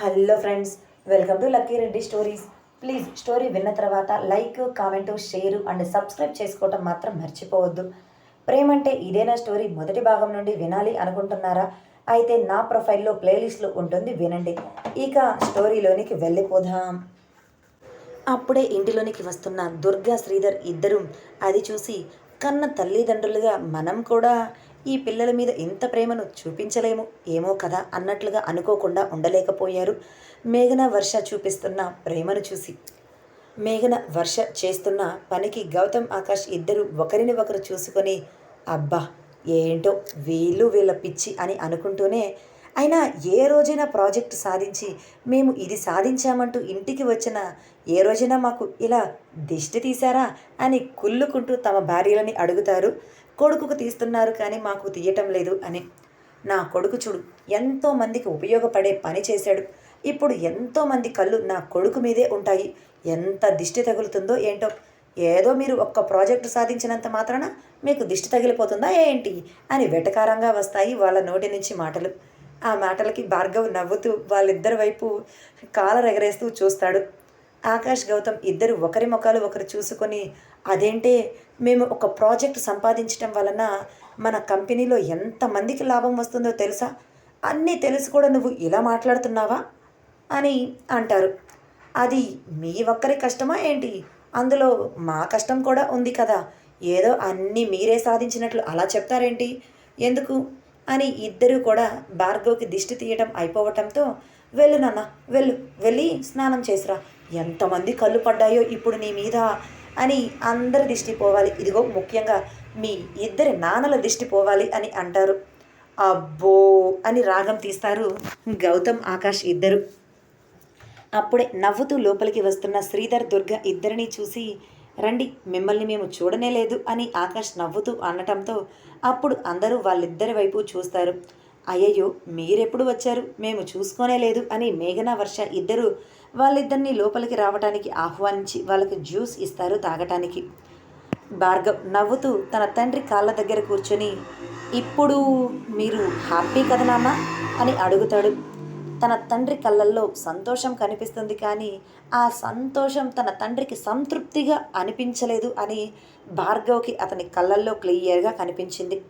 Hello friends welcome to Lucky Reddy stories. Please story విన్న తర్వాత like comment share and subscribe చేసుకోవటం మాత్రం మర్చిపోవద్దు. ప్రేమంటే ఇదేనా స్టోరీ? మొదటి భాగం నుండి వినాలి అనుకుంటున్నారా? అయితే నా ప్రొఫైల్లో ప్లేలిస్ట్లో ఉంటుంది వినండి. ఇక స్టోరీలోనికి వెళ్ళిపోదాం. అప్పుడే ఇంటిలోనికి వస్తున్న దుర్గా శ్రీధర్ ఇద్దరు అది చూసి కన్న తల్లిదండ్రులుగా మనం కూడా ఈ పిల్లల మీద ఇంత ప్రేమను చూపించలేము. ఏమో కదా అన్నట్లుగా అనుకోకుండా ఉండలేకపోయారు. మేఘన వర్ష చూపిస్తున్న ప్రేమను చూసి. మేఘన వర్ష చేస్తున్న పనికి గౌతమ్ ఆకాష్ ఇద్దరు ఒకరిని ఒకరు చూసుకొని అబ్బా ఏంటో వీళ్ళు వీళ్ళ పిచ్చి అని అనుకుంటూనే అయినా ఏ రోజైనా ప్రాజెక్ట్ సాధించి మేము ఇది సాధించామంటూ ఇంటికి వచ్చిన ఏ రోజైనా మాకు ఇలా దిష్టి తీశారా అని కుళ్ళుకుంటూ తమ భార్యలని అడుగుతారు. కొడుకుకు తీస్తున్నారు కానీ మాకు తీయటం లేదు అని. నా కొడుకు చూడు ఎంతోమందికి ఉపయోగపడే పని చేశాడు. ఇప్పుడు ఎంతోమంది కళ్ళు నా కొడుకు మీదే ఉంటాయి. ఎంత దిష్టి తగులుతుందో ఏంటో. ఏదో మీరు ఒక్క ప్రాజెక్టు సాధించినంత మాత్రాన మీకు దిష్టి తగిలిపోతుందా ఏంటి అని వెటకారంగా వస్తాయి వాళ్ళ నోటి నుంచి మాటలు. ఆ మాటలకి భార్గవ్ నవ్వుతూ వాళ్ళిద్దరి వైపు కాలర్ ఎగరేస్తూ చూస్తాడు. ఆకాష్ గౌతమ్ ఇద్దరు ఒకరి ముఖాలు ఒకరు చూసుకొని అదేంటే మేము ఒక ప్రాజెక్ట్ సంపాదించడం వలన మన కంపెనీలో ఎంతమందికి లాభం వస్తుందో తెలుసా? అన్నీ తెలిసి కూడా నువ్వు ఇలా మాట్లాడుతున్నావా? అని అంటారు. అది మీ ఒక్కరి కష్టమా ఏంటి? అందులో మా కష్టం కూడా ఉంది కదా. ఏదో అన్నీ మీరే సాధించినట్లు అలా చెప్తారేంటి? ఎందుకు? అని ఇద్దరూ కూడా భార్గవ్కి దిష్టి తీయటం అయిపోవటంతో వెళ్ళు నాన్న వెళ్ళు వెళ్ళి స్నానం చేసిరా. ఎంతమంది కళ్ళు పడ్డాయో ఇప్పుడు నీ మీద. అని అందరి దిష్టి పోవాలి. ఇదిగో ముఖ్యంగా మీ ఇద్దరి నాన్నల దిష్టి పోవాలి అని అంటారు. అబ్బో అని రాగం తీస్తారు గౌతమ్ ఆకాష్ ఇద్దరు. అప్పుడే నవ్వుతూ లోపలికి వస్తున్న శ్రీధర్ దుర్గ ఇద్దరిని చూసి రండి మిమ్మల్ని మేము చూడనే లేదు అని ఆకాష్ నవ్వుతూ అనటంతో అప్పుడు అందరూ వాళ్ళిద్దరి వైపు చూస్తారు. అయ్యయ్యో మీరెప్పుడు వచ్చారు? మేము చూసుకోనే లేదు అని మేఘనా వర్ష ఇద్దరు వాళ్ళిద్దరిని లోపలికి రావటానికి ఆహ్వానించి వాళ్ళకి జ్యూస్ ఇస్తారు తాగటానికి. భార్గవ్ నవ్వుతూ తన తండ్రి కాళ్ళ దగ్గర కూర్చొని ఇప్పుడు మీరు హ్యాపీ కదా నాన్న? అని అడుగుతాడు. తన తండ్రి కళ్ళల్లో సంతోషం కనిపిస్తుంది కానీ ఆ సంతోషం తన తండ్రికి సంతృప్తిగా అనిపించలేదు అని భార్గవ్కి అతని కళ్ళల్లో క్లియర్గా కనిపించింది.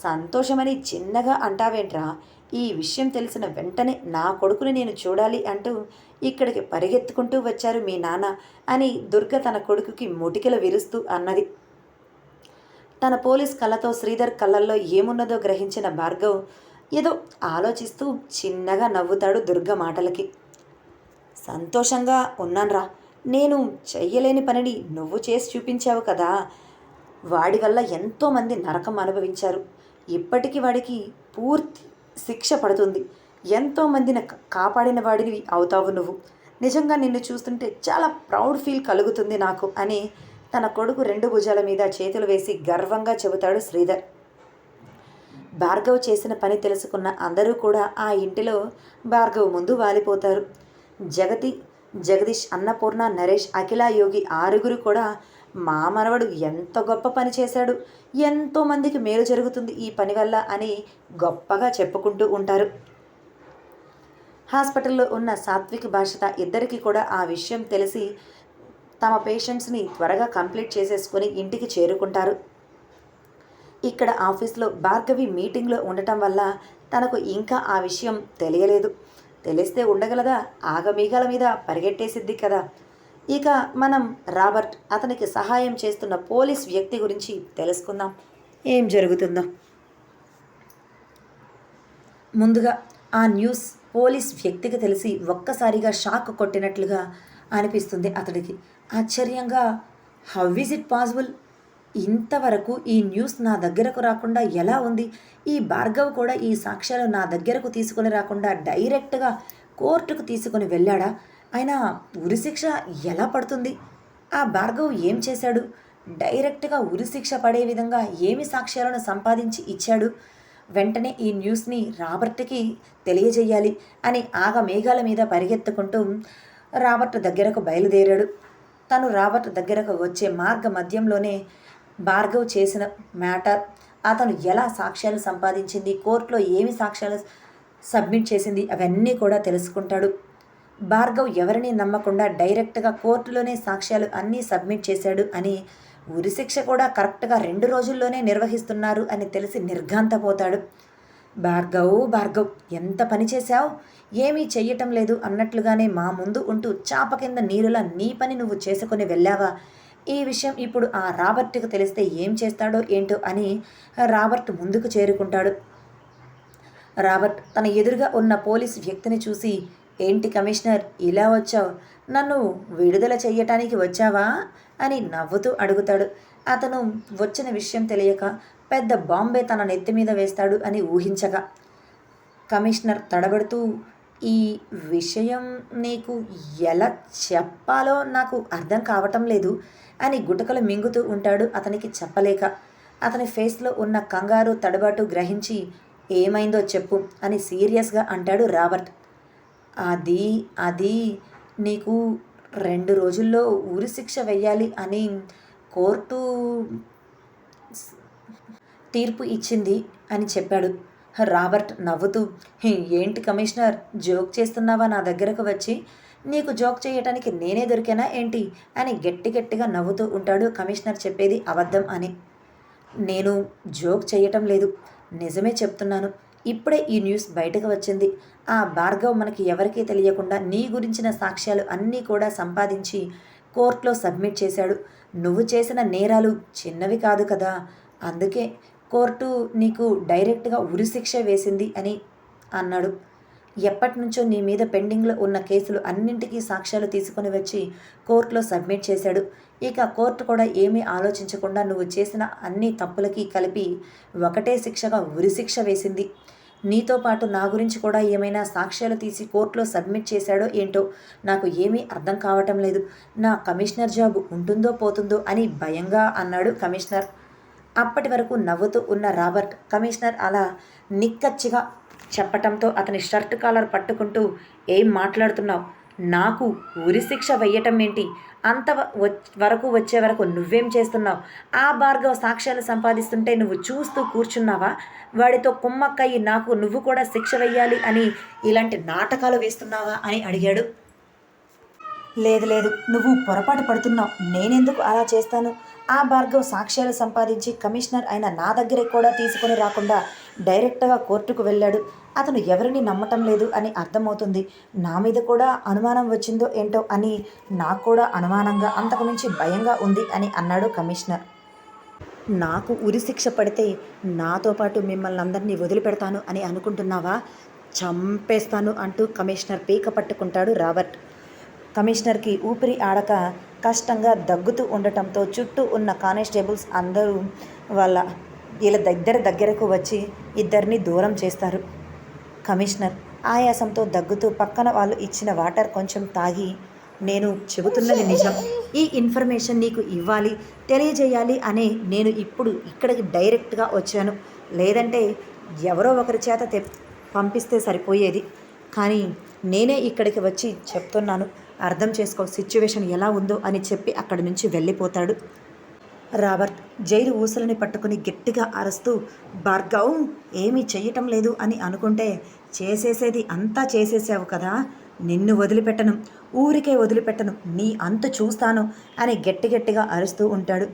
సంతోషమని చిన్నగా అంటావేంట్రా? ఈ విషయం తెలిసిన వెంటనే నా కొడుకుని నేను చూడాలి అంటూ ఇక్కడికి పరిగెత్తుకుంటూ వచ్చారు మీ నాన్న అని దుర్గ తన కొడుకుకి ముటికెలు విరుస్తూ అన్నది. తన పోలీస్ కళ్ళతో శ్రీధర్ కళ్ళల్లో ఏమున్నదో గ్రహించిన భార్గవ్ ఏదో ఆలోచిస్తూ చిన్నగా నవ్వుతాడు దుర్గ మాటలకి. సంతోషంగా ఉన్నాన్రా. నేను చెయ్యలేని పనిని నువ్వు చేసి చూపించావు కదా. వాడి వల్ల ఎంతోమంది నరకం అనుభవించారు. ఇప్పటికీ వాడికి పూర్తి శిక్ష పడుతుంది. ఎంతోమందిని కాపాడిన వాడిని అవుతావు నువ్వు. నిజంగా నిన్ను చూస్తుంటే చాలా ప్రౌడ్ ఫీల్ కలుగుతుంది నాకు అని తన కొడుకు రెండు భుజాల మీద చేతులు వేసి గర్వంగా చెబుతాడు శ్రీధర్. భార్గవ్ చేసిన పని తెలుసుకున్న అందరూ కూడా ఆ ఇంటిలో భార్గవ్ ముందు వాలిపోతారు. జగతి జగదీష్ అన్నపూర్ణ నరేష్ అఖిల యోగి ఆరుగురు కూడా మా మనవడు ఎంత గొప్ప పని చేశాడు. ఎంతోమందికి మేలు జరుగుతుంది ఈ పని వల్ల అని గొప్పగా చెప్పుకుంటూ ఉంటారు. హాస్పిటల్లో ఉన్న సాత్విక్ భాషత ఇద్దరికి కూడా ఆ విషయం తెలిసి తమ పేషెంట్స్ని త్వరగా కంప్లీట్ చేసేసుకొని ఇంటికి చేరుకుంటారు. ఇక్కడ ఆఫీస్లో భార్గవి మీటింగ్లో ఉండటం వల్ల తనకు ఇంకా ఆ విషయం తెలియలేదు. తెలిస్తే ఉండగలదా? ఆగమీగల మీద పరిగెట్టేసిద్ది కదా. ఇక మనం రాబర్ట్ అతనికి సహాయం చేస్తున్న పోలీస్ వ్యక్తి గురించి తెలుసుకుందాం. ఏం జరుగుతుందో? ముందుగా ఆ న్యూస్ పోలీస్ వ్యక్తికి తెలిసి ఒక్కసారిగా షాక్ కొట్టినట్లుగా అనిపిస్తుంది అతడికి. ఆశ్చర్యంగా హౌ ఈజ్ ఇట్ పాసిబుల్ ఇంతవరకు ఈ న్యూస్ నా దగ్గరకు రాకుండా ఎలా ఉంది? ఈ భార్గవ్ కూడా ఈ సాక్ష్యాలు నా దగ్గరకు తీసుకొని రాకుండా డైరెక్ట్గా కోర్టుకు తీసుకొని వెళ్ళాడా? ఆయన ఉరిశిక్ష ఎలా పడుతుంది? ఆ భార్గవ్ ఏం చేశాడు? డైరెక్ట్గా ఉరిశిక్ష పడే విధంగా ఏమి సాక్ష్యాలను సంపాదించి ఇచ్చాడు? వెంటనే ఈ న్యూస్ని రాబర్ట్కి తెలియజేయాలి అని ఆగ మేఘాల మీద పరిగెత్తుకుంటూ రాబర్ట్ దగ్గరకు బయలుదేరాడు. తను రాబర్ట్ దగ్గరకు వచ్చే మార్గ మధ్యంలోనే భార్గవ్ చేసిన మ్యాటర్. అతను ఎలా సాక్ష్యాలు సంపాదించింది? కోర్టులో ఏమి సాక్ష్యాలు సబ్మిట్ చేసింది? అవన్నీ కూడా తెలుసుకుంటాడు. భార్గవ్ ఎవరిని నమ్మకుండా డైరెక్ట్గా కోర్టులోనే సాక్ష్యాలు అన్నీ సబ్మిట్ చేశాడు అని ఉరిశిక్ష కూడా కరెక్ట్గా రెండు రోజుల్లోనే నిర్వహిస్తున్నారు అని తెలిసి నిర్ఘాంతపోతాడు. భార్గవ్ భార్గవ్ ఎంత పని చేశావు? ఏమీ చెయ్యటం లేదు అన్నట్లుగానే మా ముందు ఉంటూ చాప కింద నీరులా నీ పని నువ్వు చేసుకుని వెళ్ళావా? ఈ విషయం ఇప్పుడు ఆ రాబర్ట్కి తెలిస్తే ఏం చేస్తాడో ఏంటో అని రాబర్ట్ ముందుకు చేరుకుంటాడు. రాబర్ట్ తన ఎదురుగా ఉన్న పోలీస్ వ్యక్తిని చూసి ఏంటి కమిషనర్? ఇలా వచ్చావు. నన్ను విడుదల చెయ్యటానికి వచ్చావా? అని నవ్వుతూ అడుగుతాడు. అతను వచ్చిన విషయం తెలియక పెద్ద బాంబే తన నెత్తి మీద వేస్తాడు అని ఊహించగా కమిషనర్ తడబడుతూ ఈ విషయం నీకు ఎలా చెప్పాలో నాకు అర్థం కావటం లేదు అని గుటకలు మింగుతూ ఉంటాడు అతనికి చెప్పలేక. అతని ఫేస్లో ఉన్న కంగారు తడబాటు గ్రహించి ఏమైందో చెప్పు అని సీరియస్గా అంటాడు రాబర్ట్. అది అది. నీకు రెండు రోజుల్లో ఊరి శిక్ష వెయ్యాలి అని కోర్టు తీర్పు ఇచ్చింది అని చెప్పాడు. రాబర్ట్ నవ్వుతూ "హే, ఏంటి కమిషనర్ జోక్ చేస్తున్నావా నా దగ్గరకు వచ్చి? నీకు జోక్ చేయటానికి నేనే దొరికానా ఏంటి? అని గట్టి గట్టిగా నవ్వుతూ ఉంటాడు కమిషనర్ చెప్పేది అబద్ధం అని. నేను జోక్ చేయటం లేదు. నిజమే చెప్తున్నాను. ఇప్పుడే ఈ న్యూస్ బయటకు వచ్చింది. ఆ భార్గవ్ మనకి ఎవరికీ తెలియకుండా నీ గురించిన సాక్ష్యాలు అన్నీ కూడా సంపాదించి కోర్టులో సబ్మిట్ చేశాడు. నువ్వు చేసిన నేరాలు చిన్నవి కాదు కదా. అందుకే కోర్టు నీకు డైరెక్ట్గా ఉరిశిక్ష వేసింది అని అన్నాడు. ఎప్పటి నుంచో నీ మీద పెండింగ్లో ఉన్న కేసులు అన్నింటికీ సాక్ష్యాలు తీసుకొని వచ్చి కోర్టులో సబ్మిట్ చేశాడు. ఇక కోర్టు కూడా ఏమీ ఆలోచించకుండా నువ్వు చేసిన అన్ని తప్పులకి కలిపి ఒకటే శిక్షగా ఉరిశిక్ష వేసింది. నీతో పాటు నా గురించి కూడా ఏమైనా సాక్ష్యాలు తీసి కోర్టులో సబ్మిట్ చేశాడో ఏంటో నాకు ఏమీ అర్థం కావటం లేదు. నా కమిషనర్ జాబ్ ఉంటుందో పోతుందో అని భయంగా అన్నాడు కమిషనర్. అప్పటి వరకు నవ్వుతూ ఉన్న రాబర్ట్ కమిషనర్ అలా నిక్కచ్చిగా చెప్పటంతో అతని షర్ట్ కాలర్ పట్టుకుంటూ ఏం మాట్లాడుతున్నావు? నాకు ఉరి శిక్ష వెయ్యటం ఏంటి? అంత వరకు వచ్చే వరకు నువ్వేం చేస్తున్నావు? ఆ భార్గవ సాక్ష్యాలు సంపాదిస్తుంటే నువ్వు చూస్తూ కూర్చున్నావా? వాడితో కుమ్మక్కయ్యి నాకు నువ్వు కూడా శిక్ష వెయ్యాలి అని ఇలాంటి నాటకాలు వేస్తున్నావా? అని అడిగాడు. లేదు లేదు. నువ్వు పొరపాటు పడుతున్నావు. నేనెందుకు అలా చేస్తాను? ఆ భార్గవ్ సాక్ష్యాలు సంపాదించి కమిషనర్ అయిన నా దగ్గరే కూడా తీసుకొని రాకుండా డైరెక్ట్గా కోర్టుకు వెళ్ళాడు. అతను ఎవరిని నమ్మటం లేదు అని అర్థమవుతుంది. నా మీద కూడా అనుమానం వచ్చిందో ఏంటో అని నాకు కూడా అనుమానంగా అంతకుమించి భయంగా ఉంది అని అన్నాడు కమిషనర్. నాకు ఉరిశిక్ష పడితే నాతో పాటు మిమ్మల్ని అందరినీ వదిలిపెడతాను అని అనుకుంటున్నావా? చంపేస్తాను అంటూ కమిషనర్ పీక పట్టుకుంటాడు రాబర్ట్. కమిషనర్కి ఊపిరి ఆడక కష్టంగా దగ్గుతూ ఉండటంతో చుట్టూ ఉన్న కానిస్టేబుల్స్ అందరూ వాళ్ళ వీళ్ళ దగ్గర దగ్గరకు వచ్చి ఇద్దరిని దూరం చేస్తారు. కమిషనర్ ఆయాసంతో దగ్గుతూ పక్కన వాళ్ళు ఇచ్చిన వాటర్ కొంచెం తాగి నేను చెబుతున్నది నిజం. ఈ ఇన్ఫర్మేషన్ నీకు ఇవ్వాలి తెలియజేయాలి అనే నేను ఇప్పుడు ఇక్కడికి డైరెక్ట్గా వచ్చాను. లేదంటే ఎవరో ఒకరి చేత తె పంపిస్తే సరిపోయేది. కానీ నేనే ఇక్కడికి వచ్చి చెప్తున్నాను. అర్థం చేసుకో సిచ్యువేషన్ ఎలా ఉందో అని చెప్పి అక్కడి నుంచి వెళ్ళిపోతాడు. రాబర్ట్ జైలు ఊసలని పట్టుకుని గట్టిగా అరుస్తూ భార్గవ్ ఏమీ చెయ్యటం లేదు అని అనుకుంటే చేసేసేది అంతా చేసేసావు కదా నిన్ను వదిలిపెట్టను ఊరికే వదిలిపెట్టను నీ అంత చూస్తాను అని గట్టి గట్టిగా అరుస్తూ ఉంటాడు.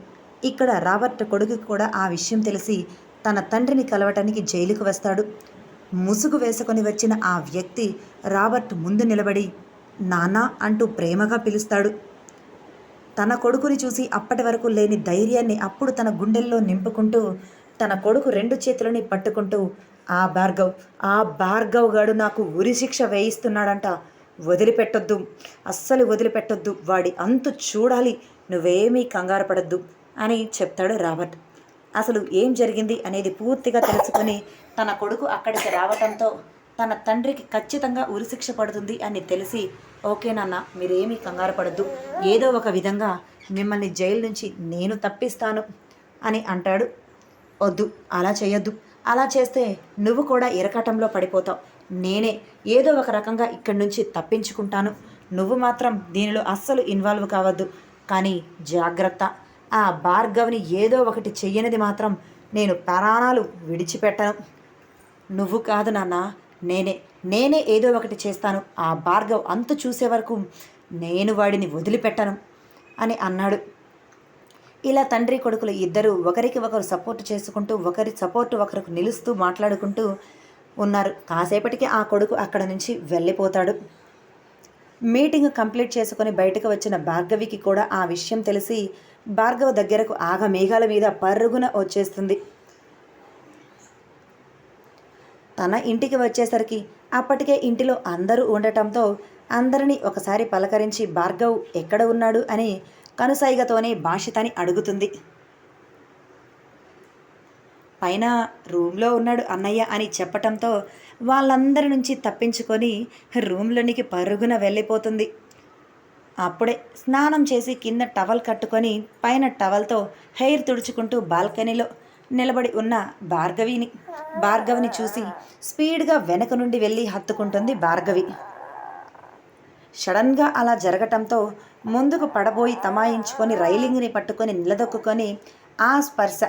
ఇక్కడ రాబర్ట్ కొడుకు కూడా ఆ విషయం తెలిసి తన తండ్రిని కలవటానికి జైలుకు వస్తాడు. ముసుగు వేసుకొని వచ్చిన ఆ వ్యక్తి రాబర్ట్ ముందు నిలబడి నానా అంటూ ప్రేమగా పిలుస్తాడు. తన కొడుకుని చూసి అప్పటి వరకు లేని ధైర్యాన్ని అప్పుడు తన గుండెల్లో నింపుకుంటూ తన కొడుకు రెండు చేతులని పట్టుకుంటూ ఆ భార్గవ్ ఆ భార్గవ్ గాడు నాకు ఉరి శిక్ష వేయిస్తున్నాడంట. వదిలిపెట్టొద్దు. అస్సలు వదిలిపెట్టొద్దు. వాడి అంతు చూడాలి. నువ్వేమీ కంగారు పడద్దు అని చెప్తాడు రాబర్ట్. అసలు ఏం జరిగింది అనేది పూర్తిగా తెలుసుకొని తన కొడుకు అక్కడికి రావటంతో తన తండ్రికి ఖచ్చితంగా ఉరిశిక్ష పడుతుంది అని తెలిసి ఓకే నాన్న మీరేమీ కంగారు పడద్దు. ఏదో ఒక విధంగా మిమ్మల్ని జైలు నుంచి నేను తప్పిస్తాను అని అంటాడు. వద్దు అలా చేయొద్దు అలా చేస్తే నువ్వు కూడా ఇరకటంలో పడిపోతావు. నేనే ఏదో ఒక రకంగా ఇక్కడి నుంచి తప్పించుకుంటాను. నువ్వు మాత్రం దీనిలో అస్సలు ఇన్వాల్వ్ కావద్దు. కానీ జాగ్రత్త. ఆ భార్గవ్ని ఏదో ఒకటి చెయ్యనిది మాత్రం నేను ప్రాణాలు విడిచిపెట్టను. నువ్వు కాదు నాన్న నేనే నేనే ఏదో ఒకటి చేస్తాను. ఆ భార్గవ్ అంతు చూసే వరకు నేను వాడిని వదిలిపెట్టను అని అన్నాడు. ఇలా తండ్రి కొడుకులు ఇద్దరు ఒకరికి ఒకరు సపోర్ట్ చేసుకుంటూ ఒకరి సపోర్ట్ ఒకరికి నిలుస్తూ మాట్లాడుకుంటూ ఉన్నారు. కాసేపటికి ఆ కొడుకు అక్కడ నుంచి వెళ్ళిపోతాడు. మీటింగ్ కంప్లీట్ చేసుకొని బయటకు వచ్చిన భార్గవికి కూడా ఆ విషయం తెలిసి భార్గవ దగ్గరకు ఆగ మేఘాల మీద పరుగున వచ్చేస్తుంది. తన ఇంటికి వచ్చేసరికి అప్పటికే ఇంటిలో అందరూ ఉండటంతో అందరినీ ఒకసారి పలకరించి భార్గవ్ ఎక్కడ ఉన్నాడు? అని కనుసైగతోనే భాషితని అడుగుతుంది. పైన రూమ్లో ఉన్నాడు అన్నయ్య అని చెప్పటంతో వాళ్ళందరి నుంచి తప్పించుకొని రూమ్లోనికి పరుగున వెళ్ళిపోతుంది. అప్పుడే స్నానం చేసి కింద టవల్ కట్టుకొని పైన టవల్తో హెయిర్ తుడుచుకుంటూ బాల్కనీలో నిలబడి ఉన్న భార్గవిని భార్గవిని చూసి స్పీడ్గా వెనక నుండి వెళ్ళి హత్తుకుంటుంది భార్గవి. సడన్గా అలా జరగటంతో ముందుకు పడబోయి తమాయించుకొని రైలింగ్ని పట్టుకొని నిలదొక్కుకొని ఆ స్పర్శ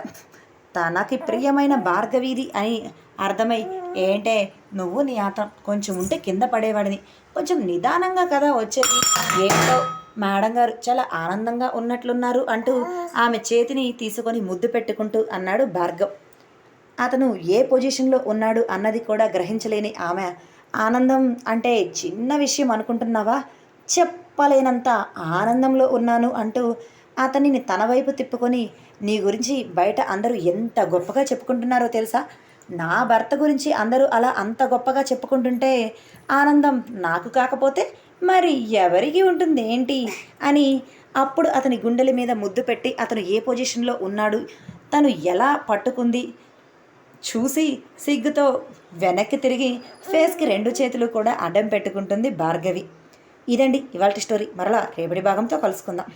తనకి ప్రియమైన భార్గవిది అని అర్థమై ఏంటే నువ్వు నీ ఆట కొంచెం ఉంటే కింద పడేవాడిని. కొంచెం నిదానంగా కదా వచ్చేది. ఏంటో మేడం గారు చాలా ఆనందంగా ఉన్నట్లున్నారు అంటూ ఆమె చేతిని తీసుకొని ముద్దు పెట్టుకుంటూ అన్నాడు భార్గవ్. అతను ఏ పొజిషన్లో ఉన్నాడు అన్నది కూడా గ్రహించలేని ఆమె. ఆనందం అంటే చిన్న విషయం అనుకుంటున్నావా? చెప్పలేనంత ఆనందంలో ఉన్నాను అంటూ అతనిని తన వైపు తిప్పుకొని నీ గురించి బయట అందరూ ఎంత గొప్పగా చెప్పుకుంటున్నారో తెలుసా? నా భర్త గురించి అందరూ అలా అంత గొప్పగా చెప్పుకుంటుంటే ఆనందం నాకు కాకపోతే మరి ఎవరికి ఉంటుంది ఏంటి? అని అప్పుడు అతని గుండెల మీద ముద్దు పెట్టి అతను ఏ పొజిషన్లో ఉన్నాడు? తను ఎలా పట్టుకుంది? చూసి సిగ్గుతో వెనక్కి తిరిగి ఫేస్కి రెండు చేతులు కూడా అడ్డం పెట్టుకుంటుంది భార్గవి. ఇదండి ఇవాళ స్టోరీ. మరలా రేపటి భాగంతో కలుసుకుందాం.